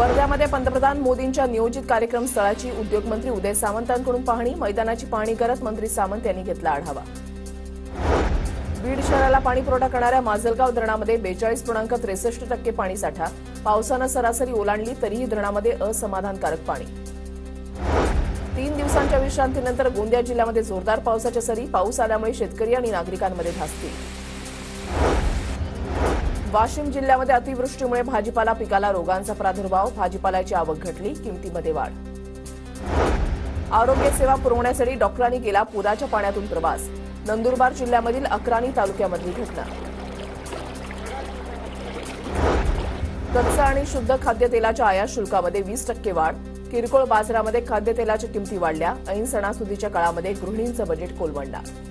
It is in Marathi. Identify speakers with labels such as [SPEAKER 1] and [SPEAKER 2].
[SPEAKER 1] वर्ध्यामध्ये पंतप्रधान मोदींच्या नियोजित कार्यक्रम स्थळाची उद्योगमंत्री उदय सामंतांकडून पाहणी मैदानाची पाहणी करत मंत्री सामंत यांनी घेतला आढावा. बीड शहराला पाणी पुरवठा करणाऱ्या माजलगाव धरणामध्ये बेचाळीस पूर्णांक त्रेसष्ट टक्के पाणीसाठा पावसानं सरासरी ओलांडली तरीही धरणामध्ये असमाधानकारक पाणी. तीन दिवसांच्या विश्रांतीनंतर गोंदिया जिल्ह्यामध्ये जोरदार पावसाच्या सरी पाऊस आल्यामुळे शेतकरी आणि नागरिकांमध्ये धास्ती. वाशिम जिल्ह्यामध्ये अतिवृष्टीमुळे भाजीपाला पिकाला रोगांचा प्रादुर्भाव. भाजीपाल्याची आवक घटली किमतीमध्ये वाढ. आरोग्य सेवा पुरवण्यासाठी डॉक्टरांनी केला पुराच्या पाण्यातून प्रवास. नंदुरबार जिल्ह्यामधील अक्राणी तालुक्यामधली घटना. कच्चा आणि शुद्ध खाद्यतेलाच्या आयात शुल्कामध्ये वीस टक्के वाढ. किरकोळ बाजारामध्ये खाद्यतेलाच्या किमती वाढल्या. ऐन सणासुदीच्या काळामध्ये गृहिणींचं बजेट कोलमडणार